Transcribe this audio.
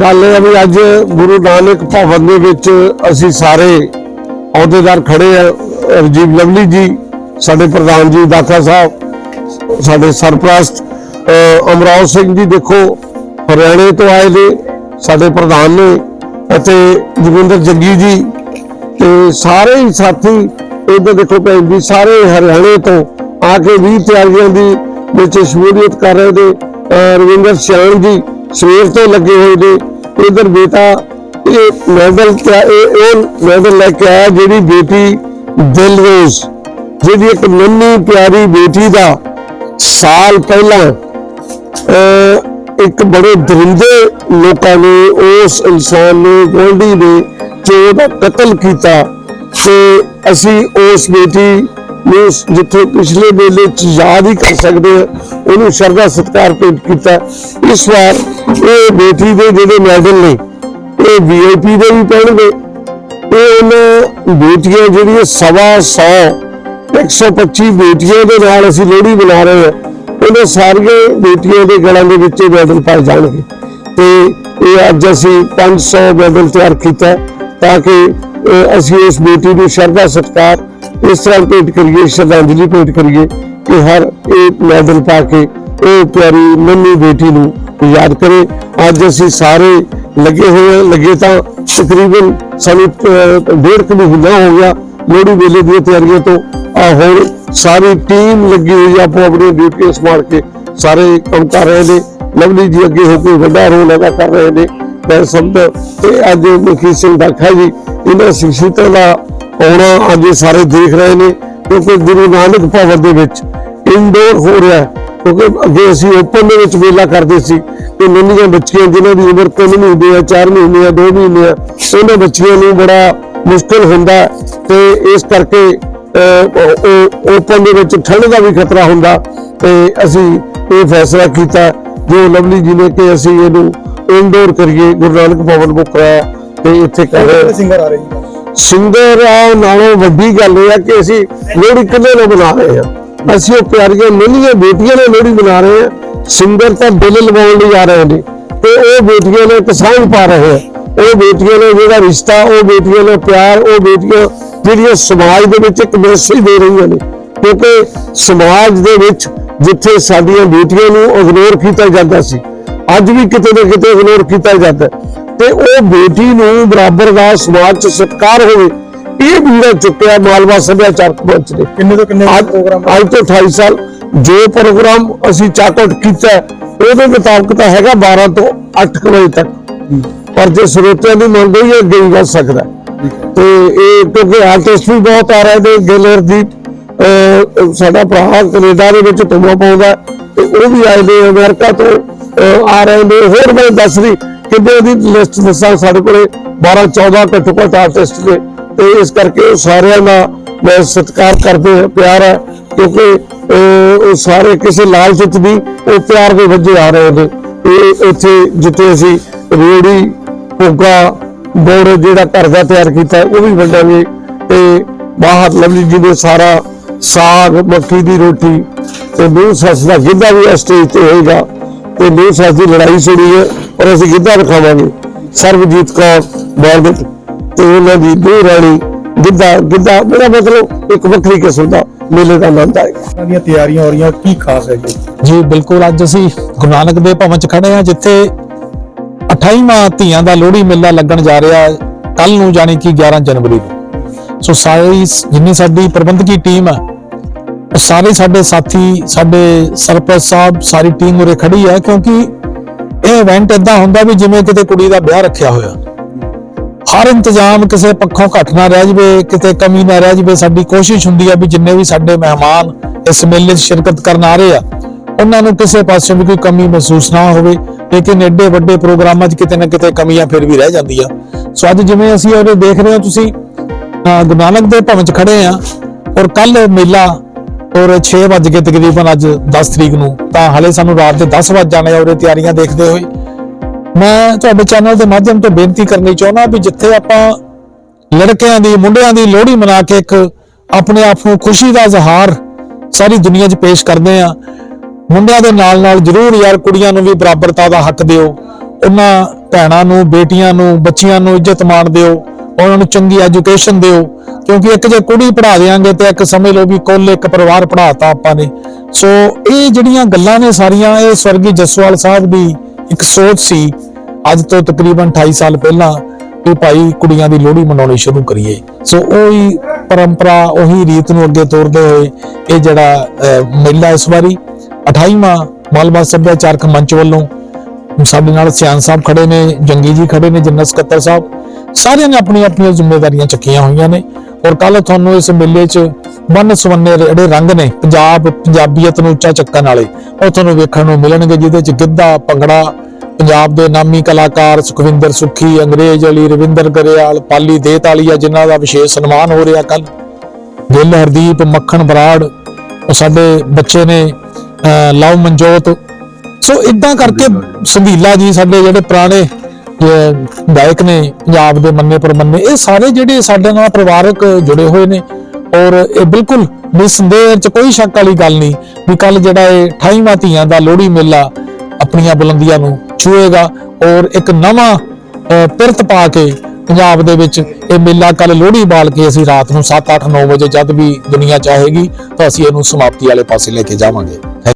ਗੱਲ ਇਹ ਆ ਵੀ ਅੱਜ ਗੁਰੂ ਨਾਨਕ ਭਵਨ ਦੇ ਵਿੱਚ ਅਸੀਂ ਸਾਰੇ ਅਹੁਦੇਦਾਰ ਖੜੇ ਆ। ਰਜੀਵ ਲਵਲੀ ਜੀ ਸਾਡੇ ਪ੍ਰਧਾਨ ਜੀ ਦਾਖਾ ਸਾਹਿਬ ਸਾਡੇ ਸਰਪ੍ਰਸਤ ਅਹ, ਅਮਰਾਵ ਸਿੰਘ ਜੀ ਦੇਖੋ ਹਰਿਆਣੇ ਤੋਂ ਆਏ ਨੇ ਸਾਡੇ ਪ੍ਰਧਾਨ ਨੇ ਅਤੇ ਜੋਗਿੰਦਰ ਜੱਗੀ ਜੀ ਤੇ ਸਾਰੇ ਹੀ ਸਾਥੀ ਇਧਰ ਦੇਖੋ ਭੈਣ ਜੀ ਸਾਰੇ ਹਰਿਆਣੇ ਤੋਂ ਆ ਕੇ ਵੀ ਤਿਆਰੀਆਂ ਦੀ ਵਿੱਚ ਸ਼ਮੂਲੀਅਤ ਕਰ ਰਹੇ ਨੇ। ਰਵਿੰਦਰ ਸਿਆਣ ਜੀ ਸਵੇਰ ਤੋਂ ਲੱਗੇ ਹੋਏ ਨੇ। ਇਧਰ ਬੇਟਾ, ਇਹ ਮੈਡਲ ਇਹ ਇਹ ਮੈਡਲ ਲੈ ਕੇ ਆਇਆ ਜਿਹੜੀ ਬੇਟੀ ਦਿਲਰੋਜ਼, ਜਿਹਦੀ ਇੱਕ ਨੰਨੀ ਪਿਆਰੀ ਬੇਟੀ ਦਾ ਸਾਲ ਪਹਿਲਾਂ, ਅਹ, ਇੱਕ ਬੜੇ ਦਰਿੰਦੇ ਲੋਕਾਂ ਨੇ, ਉਸ ਇਨਸਾਨ ਨੂੰ, ਗੋਲਡੀ ਨੇ ਜੋ ਉਹਦਾ ਕਤਲ ਕੀਤਾ, ਤੇ ਅਸੀਂ ਉਸ ਬੇਟੀ ਨੂੰ ਜਿੱਥੇ ਪਿਛਲੇ ਵੇਲੇ ਚ ਯਾਦ ਹੀ ਕਰ ਸਕਦੇ ਹਾਂ ਉਹਨੂੰ ਸ਼ਰਧਾ ਸਤਿਕਾਰ ਭੇਟ ਕੀਤਾ। ਇਸ ਵਾਰ ਇਹ ਬੇਟੀ ਦੇ ਜਿਹੜੇ ਮੈਡਲ ਨੇ, ਇਹ ਵੀਆਈਪੀ ਦੇ ਵੀ ਪੈਣਗੇ। ਇਹ ਉਹਨਾਂ ਬੇਟੀਆਂ ਜਿਹੜੀਆਂ ਸਵਾ 100 125 ਬੇਟੀਆਂ ਦੇ ਨਾਲ ਅਸੀਂ ਲੋਹੜੀ ਮਨਾ ਰਹੇ ਹਾਂ, ਉਹਨਾਂ ਸਾਰੀਆਂ ਬੇਟੀਆਂ ਦੇ ਗਲਾਂ ਦੇ ਵਿੱਚ ਇਹ ਮੈਡਲ ਪਾਏ ਜਾਣਗੇ। ਤੇ ਇਹ ਅੱਜ ਅਸੀਂ 500 ਮੈਡਲ ਤਿਆਰ ਕੀਤਾ, ਤਾਂ ਕਿ ਅਸੀਂ ਉਸ ਬੇਟੀ ਨੂੰ ਸ਼ਰਧਾ ਸਤਿਕਾਰ ਇਸ ਤਰ੍ਹਾਂ ਭੇਟ ਕਰੀਏ, ਸ਼ਰਧਾਂਜਲੀ ਭੇਟ ਕਰੀਏ ਕਿ ਹਰ ਇਹ ਮੈਡਲ ਪਾ ਕੇ ਉਹ ਪਿਆਰੀ ਨੰਨੀ ਬੇਟੀ ਨੂੰ ਯਾਦ ਕਰੇ। ਅੱਜ ਅਸੀਂ ਸਾਰੇ ਲੱਗੇ ਹੋਏ ਲੱਗੇ ਤਾਂ ਤਕਰੀਬਨ ਸਾਨੂੰ ਡੇਢ ਕੁ ਮਹੀਨਾ ਹੋ ਗਿਆ ਲੋਹੜੀ ਵੇਲੇ ਦੀਆਂ ਤਿਆਰੀਆਂ ਤੋਂ। ਆ ਹੁਣ ਸਾਰੀ ਟੀਮ ਲੱਗੀ ਹੋਈ ਆ, ਆਪੋ ਆਪਣੀ ਡਿਊਟੀਆਂ ਸੰਭਾਲ ਕੇ ਸਾਰੇ ਕੰਮ ਕਰ ਰਹੇ ਨੇ। ਲਵਲੀ ਜੀ ਅੱਗੇ ਹੋ ਕੇ ਵੱਡਾ ਰੋਲ ਅਦਾ ਕਰ ਰਹੇ ਨੇ। ਮੈਂ ਸਮਝ ਤੇ ਅੱਜ ਮੁਖੀ ਸਿੰਘ ਦਾਖਾ ਜੀ, ਇਹਨਾਂ ਸਿੱਖਿਤਾਂ ਦਾ ਆਉਣਾ ਅੱਜ ਸਾਰੇ ਦੇਖ ਰਹੇ ਨੇ ਕਿਉਂਕਿ ਗੁਰੂ ਨਾਨਕ ਭਵਨ ਦੇ ਵਿੱਚ ਇਨਡੋਰ ਹੋ ਰਿਹਾ ਕਿਉਂਕਿ ਅੱਗੇ ਅਸੀਂ ਓਪਨ ਦੇ ਵਿੱਚ ਮੇਲਾ ਕਰਦੇ ਸੀ ਤੇ ਨੰਨੀਆਂ ਬੱਚੀਆਂ ਜਿਨ੍ਹਾਂ ਦੀ ਉਮਰ 3 ਮਹੀਨੇ ਆ 4 ਮਹੀਨੇ ਆ 2 ਮਹੀਨੇ ਆ ਉਹਨਾਂ ਬੱਚੀਆਂ ਨੂੰ ਬੜਾ ਮੁਸ਼ਕਲ ਹੁੰਦਾ ਤੇ ਇਸ ਕਰਕੇ ਓਪਨ ਦੇ ਵਿੱਚ ਠੰਡ ਦਾ ਵੀ ਖਤਰਾ ਹੁੰਦਾ ਤੇ ਅਸੀਂ ਇਹ ਫੈਸਲਾ ਕੀਤਾ ਜੋ ਲਵਲੀ ਜੀ ਨੇ ਕਿ ਅਸੀਂ ਇਹਨੂੰ ਇਨਡੋਰ ਕਰੀਏ ਗੁਰੂ ਨਾਨਕ ਭਵਨ ਬੁੱਕ ਕਰਾਇਆ ਤੇ ਇੱਥੇ ਕਰ। ਸਿੰਗਰ ਆ ਰਹੇ ਸਿੰਗਰ ਆ ਨਾਲੋਂ ਵੱਡੀ ਗੱਲ ਇਹ ਆ ਕਿ ਅਸੀਂ ਲੋਹੜੀ ਕਿੰਨੇ ਨੂੰ ਬਣਾ ਰਹੇ ਹਾਂ ਅਸੀਂ ਉਹ ਪਿਆਰੀਆਂ ਮਿਲੀਆਂ ਬੇਟੀਆਂ ਨੇ ਲੋਹੜੀ ਬਣਾ ਰਹੇ ਹਾਂ ਸਿੰਗਰ ਤਾਂ ਦਿਲ ਲਵਾਉਣ ਲਈ ਆ ਰਹੇ ਨੇ। ਤੇ ਉਹ ਬੇਟੀਆਂ ਨੇ ਕਿਸਾਨ ਪਾ ਰਹੇ ਆ। ਉਹ ਬੇਟੀਆਂ ਨੇ ਜਿਹੜਾ ਰਿਸ਼ਤਾ, ਉਹ ਬੇਟੀਆਂ ਨੇ ਪਿਆਰ, ਉਹ ਬੇਟੀਆਂ ਜਿਹੜੀਆਂ ਸਮਾਜ ਦੇ ਵਿੱਚ ਇੱਕ ਮੈਸੇਜ ਦੇ ਰਹੀਆਂ ਨੇ। ਕਿਉਂਕਿ ਸਮਾਜ ਦੇ ਵਿੱਚ ਜਿੱਥੇ ਸਾਡੀਆਂ ਬੇਟੀਆਂ ਨੂੰ ਇਗਨੋਰ ਕੀਤਾ ਜਾਂਦਾ ਸੀ, ਅੱਜ ਵੀ ਕਿਤੇ ਨਾ ਕਿਤੇ ਇਗਨੋਰ ਕੀਤਾ ਜਾਂਦਾ। ਤੇ ਉਹ ਬੇਟੀ ਨੂੰ ਬਰਾਬਰ ਦਾ ਸਮਾਜ 'ਚ ਸਤਿਕਾਰ ਹੋਵੇ ਇਹ ਵੀੜਾ ਚੁੱਕਿਆ ਮਾਲਵਾ ਸੱਭਿਆਚਾਰਕ ਮੰਚ ਨੇ। ਕਿੰਨੇ ਤੋਂ ਕਿੰਨੇ ਪ੍ਰੋਗਰਾਮ? ਅੱਜ ਤੋਂ 28 ਸਾਲ ਜੋ ਪ੍ਰੋਗਰਾਮ ਅਸੀਂ ਚਾਕਟ ਕੀਤਾ ਉਹਦੇ ਮੁਤਾਬਕ ਤਾਂ ਹੈਗਾ 12 ਤੋਂ 8 ਵਜੇ ਤੱਕ। ਪਰ ਜੇ ਸਰੋਤਿਆਂ ਦੀ ਮੰਗ ਹੋਈ ਹੈ ਅੱਗੇ ਵੀ ਵੱਧ ਸਕਦਾ। ਤੇ ਇਹ ਕਿਉਂਕਿ ਆਰਟਿਸਟ ਵੀ ਬਹੁਤ ਆ ਰਹੇ ਨੇ ਗਿਲਰ ਦੀ ਸਾਡਾ ਭਰਾ ਕੈਨੇਡਾ ਦੇ ਵਿੱਚ ਤੁਮਾ ਪਾਉਂਦਾ ਤੇ ਉਹ ਵੀ ਆਏ ਨੇ ਅਮਰੀਕਾ ਤੋਂ ਆ ਰਹੇ ਨੇ। ਹੋਰ ਮੈਂ ਦੱਸ ਰਹੀ ਕਿੰਨੇ ਦੀ ਲਿਸਟ ਦੱਸਾਂ? ਸਾਡੇ ਕੋਲੇ 12 14 ਘੱਟੋ ਘੱਟ ਆਰਟਿਸਟ ਨੇ। ਤੇ ਇਸ ਕਰਕੇ ਉਹ ਸਾਰਿਆਂ ਦਾ ਮੈਂ ਸਤਿਕਾਰ ਕਰਦੇ ਹਾਂ, ਪਿਆਰ ਹੈ, ਕਿਉਂਕਿ ਉਹ ਸਾਰੇ ਕਿਸੇ ਲਾਲਚ ਚ ਵੀ ਉਹ ਪਿਆਰ ਦੇ ਵਜੇ ਆ ਰਹੇ ਨੇ। ਇਹ ਇੱਥੇ ਜਿੱਥੇ ਅਸੀਂ ਰੇੜੀ ਭੁੱਗਾ ਬੋਰ ਜਿਹੜਾ ਘਰ ਦਾ ਤਿਆਰ ਕੀਤਾ ਉਹ ਵੀ ਵੰਡਾਂਗੇ। ਤੇ ਬਾਹਰ ਲਵਲੀ ਜੀ ਨੇ ਸਾਰਾ ਸਾਗ, ਮੱਕੀ ਦੀ ਰੋਟੀ ਤੇ ਨੂੰਹ ਸੱਸ ਦਾ ਗਿੱਧਾ ਵੀ ਸਟੇਜ ਤੇ ਹੋਏਗਾ। ਨੂੰਹ ਸੱਸ ਦੀ ਲੜਾਈ ਸੁਣੀ ਹੈ ਔਰ ਅਸੀਂ ਗਿੱਧਾ ਦਿਖਾਵਾਂਗੇ ਸਰਬਜੀਤ ਕੌਰ ਬੋਲਦ ਤੇ ਉਹਨਾਂ ਦੀ ਨੂੰਹ ਰਾਣੀ ਗਿੱਧਾ ਗਿੱਧਾ ਮੇਰਾ ਮਤਲਬ ਇੱਕ ਵੱਖਰੀ ਕਿਸਮ ਦਾ ਮੇਲੇ ਦਾ ਆਨੰਦ ਆਏਗਾ। ਦੀਆਂ ਤਿਆਰੀਆਂ ਹੋ ਰਹੀਆਂ ਕੀ ਖਾਸ ਹੈ ਜੀ? ਜੀ ਬਿਲਕੁਲ ਅੱਜ ਅਸੀਂ ਗੁਰੂ ਨਾਨਕ ਦੇਵ ਭਵਨ ਚ ਖੜੇ ਆ ਜਿੱਥੇ 28ਵਾਂ ਧੀਆਂ ਦਾ ਲੋਹੜੀ ਮੇਲਾ ਲੱਗਣ ਜਾ ਰਿਹਾ ਹੈ ਕੱਲ ਨੂੰ ਜਾਣੀ ਕਿ 11 ਜਨਵਰੀ ਨੂੰ। ਸੋ ਸਾਰੀ ਜਿੰਨੀ ਸਾਡੀ ਪ੍ਰਬੰਧਕੀ ਟੀਮ ਉਹ ਸਾਰੇ ਸਾਡੇ ਸਾਥੀ, ਸਾਡੇ ਸਰਪੰਚ ਸਾਹਿਬ, ਸਾਰੀ ਟੀਮ ਉਰੇ ਖੜੀ ਹੈ ਕਿਉਂਕਿ ਇਹ ਇਵੈਂਟ ਇਦਾਂ ਹੁੰਦਾ ਵੀ ਜਿਵੇਂ ਕਿਤੇ ਕੁੜੀ ਦਾ ਵਿਆਹ ਰੱਖਿਆ ਹੋਇਆ। ਹਰ ਇੰਤਜ਼ਾਮ ਕਿਸੇ ਪੱਖੋਂ ਘੱਟ ਨਾ ਰਹਿ ਜਵੇ, ਕਿਤੇ ਕਮੀ ਨਾ ਰਹਿ ਜਵੇ। ਸਾਡੀ ਕੋਸ਼ਿਸ਼ ਹੁੰਦੀ ਹੈ ਵੀ ਜਿੰਨੇ ਵੀ ਸਾਡੇ ਮਹਿਮਾਨ ਇਸ ਮੇਲੇ 'ਚ ਸ਼ਿਰਕਤ ਕਰਨ ਆ ਰਹੇ ਆ, ਉਹਨਾਂ ਨੂੰ ਕਿਸੇ ਪਾਸੇ ਵੀ ਕੋਈ ਕਮੀ ਮਹਿਸੂਸ ਨਾ ਹੋਵੇ, ਲੇਕਿਨ ਐਡੇ ਵੱਡੇ ਪ੍ਰੋਗਰਾਮਾਂ 'ਚ ਕਿਤੇ ਨਾ ਕਿਤੇ ਕਮੀਆਂ ਫਿਰ ਵੀ ਰਹਿ ਜਾਂਦੀਆਂ। ਸੋ ਅੱਜ ਜਿਵੇਂ ਅਸੀਂ ਉਹਦੇ ਦੇਖ ਰਹੇ ਹਾਂ, ਤੁਸੀਂ ਗੁਰੂ ਨਾਨਕ ਦੇ ਭਵਨ 'ਚ ਖੜੇ ਆ ਔਰ ਕੱਲ ਮੇਲਾ ਔਰ 6 ਵਜ ਕੇ ਤਕਰੀਬਨ ਅੱਜ 10 ਤਰੀਕ ਨੂੰ। ਤਾਂ ਹਲੇ ਸਾਨੂੰ ਰਾਤ ਦੇ 10 ਵਜ ਜਾਣੇ ਆ ਤਿਆਰੀਆਂ ਦੇਖਦੇ ਹੋਏ। ਮੈਂ ਤੁਹਾਡੇ ਚੈਨਲ ਦੇ ਮਾਧਿਅਮ ਤੋਂ ਬੇਨਤੀ ਕਰਨੀ ਚਾਹੁੰਦਾ ਵੀ ਜਿੱਥੇ ਆਪਾਂ ਲੜਕਿਆਂ ਦੀ, ਮੁੰਡਿਆਂ ਦੀ ਲੋਹੜੀ ਮਨਾ ਕੇ ਇੱਕ ਆਪਣੇ ਆਪ ਨੂੰ ਖੁਸ਼ੀ ਦਾ ਇਜ਼ਹਾਰ ਸਾਰੀ ਦੁਨੀਆ 'ਚ ਪੇਸ਼ ਕਰਦੇ ਆ। ਮੁੰਡਿਆਂ ਦੇ ਨਾਲ ਨਾਲ ਜ਼ਰੂਰ ਯਾਰ ਕੁੜੀਆਂ ਨੂੰ ਵੀ ਬਰਾਬਰਤਾ ਦਾ ਹੱਕ ਦਿਓ। ਉਹਨਾਂ ਭੈਣਾਂ ਨੂੰ, ਬੇਟੀਆਂ ਨੂੰ, ਬੱਚੀਆਂ ਨੂੰ ਇੱਜ਼ਤ ਮਾਣ ਦਿਓ। ਉਹਨਾਂ ਨੂੰ ਚੰਗੀ ਐਜੂਕੇਸ਼ਨ ਦਿਓ, ਕਿਉਂਕਿ ਇੱਕ ਜੇ ਕੁੜੀ ਪੜ੍ਹਾ ਦੇਾਂਗੇ ਤੇ ਇੱਕ ਸਮਝ ਲਓ ਵੀ ਕੁੱਲ ਇੱਕ ਪਰਿਵਾਰ ਪੜ੍ਹਾਤਾ ਆਪਾਂ ਨੇ। ਸੋ ਇਹ ਜਿਹੜੀਆਂ ਗੱਲਾਂ ਨੇ ਸਾਰੀਆਂ, ਇਹ ਸਵਰਗੀ ਜਸਵਾਲ ਸਾਹਿਬ ਦੀ ਇੱਕ ਸੋਚ ਸੀ। ਅੱਜ ਤੋਂ ਤਕਰੀਬਨ 28 ਸਾਲ ਪਹਿਲਾਂ ਵੀ ਭਾਈ ਕੁੜੀਆਂ ਦੀ ਲੋਹੜੀ ਮਨਾਉਣੀ ਸ਼ੁਰੂ ਕਰੀਏ। ਸੋ ਉਹੀ ਪਰੰਪਰਾ, ਉਹੀ ਰੀਤ ਨੂੰ ਅੱਗੇ ਤੋਰਦੇ ਹੋਏ ਇਹ ਜਿਹੜਾ ਮੇਲਾ ਇਸ ਵਾਰੀ 28ਵਾਂ ਮਾਲਵਾ ਸੱਭਿਆਚਾਰਕ ਮੰਚ ਵੱਲੋਂ ਸਾਡੇ ਨਾਲ ਸਿਆਣ ਸਾਹਿਬ ਖੜੇ ਨੇ, ਜੰਗੀ ਜੀ ਖੜੇ ਨੇ ਜਨਰਲ ਸਕੱਤਰ ਸਾਹਿਬ। ਸਾਰਿਆਂ ਨੇ ਆਪਣੀਆਂ ਆਪਣੀਆਂ ਜ਼ਿੰਮੇਵਾਰੀਆਂ ਚੱਕੀਆਂ ਹੋਈਆਂ ਨੇ। ਔਰ ਕੱਲ ਤੁਹਾਨੂੰ ਇਸ ਮੇਲੇ 'ਚ ਵੰਨ ਸੁਵੰਨੇ ਜਿਹੜੇ ਰੰਗ ਨੇ ਪੰਜਾਬ ਪੰਜਾਬੀਅਤ ਨੂੰ ਉੱਚਾ ਚੱਕਣ ਵਾਲੇ ਉਹ ਤੁਹਾਨੂੰ ਵੇਖਣ ਨੂੰ ਮਿਲਣਗੇ ਜਿਹਦੇ 'ਚ ਗਿੱਧਾ ਭੰਗੜਾ ਪੰਜਾਬ ਦੇ ਨਾਮੀ ਕਲਾਕਾਰ ਸੁਖਵਿੰਦਰ ਸੁੱਖੀ ਅੰਗਰੇਜ਼ ਅਲੀ ਰਵਿੰਦਰ ਗਰੇਵਾਲ ਪਾਲੀ ਦੇਤਾਲੀਆ ਜਿਨ੍ਹਾਂ ਦਾ ਵਿਸ਼ੇਸ਼ ਸਨਮਾਨ ਹੋ ਰਿਹਾ ਕੱਲ ਗਿੱਲ ਹਰਦੀਪ ਮੱਖਣ ਬਰਾੜ ਉਹ ਸਾਡੇ ਬੱਚੇ ਨੇ ਲਵ ਮਨਜੋਤ। ਸੋ ਇਦਾਂ ਕਰਕੇ ਸੰਧੀਲਾ ਜੀ ਸਾਡੇ ਜਿਹੜੇ ਪੁਰਾਣੇ ਗਾਇਕ ਨੇ ਪੰਜਾਬ ਦੇ ਮੰਨੇ ਪਰਮੰਨੇ, ਇਹ ਸਾਰੇ ਜਿਹੜੇ ਸਾਡੇ ਨਾਲ ਪਰਿਵਾਰਕ ਜੁੜੇ ਹੋਏ ਨੇ ਔਰ ਇਹ ਬਿਲਕੁਲ ਨਿਸੰਦੇਹ ਚ ਕੋਈ ਸ਼ੱਕ ਵਾਲੀ ਗੱਲ ਨਹੀਂ ਵੀ ਕੱਲ ਜਿਹੜਾ ਇਹ 28ਵਾਂ ਧੀਆਂ ਦਾ ਲੋਹੜੀ ਮੇਲਾ ਆਪਣੀਆਂ ਬੁਲੰਦੀਆਂ ਨੂੰ ਛੂਏਗਾ ਔਰ ਇੱਕ ਨਵਾਂ ਪਿਰਤ ਪਾ ਕੇ ਪੰਜਾਬ ਦੇ ਵਿੱਚ ਇਹ ਮੇਲਾ ਕੱਲ ਲੋਹੜੀ ਬਾਲ ਕੇ ਅਸੀਂ ਰਾਤ ਨੂੰ 7 8 9 ਵਜੇ ਜਦ ਵੀ ਦੁਨੀਆ ਚਾਹੇਗੀ ਤਾਂ ਅਸੀਂ ਇਹਨੂੰ ਸਮਾਪਤੀ ਵਾਲੇ ਪਾਸੇ ਲੈ ਕੇ ਜਾਵਾਂਗੇ।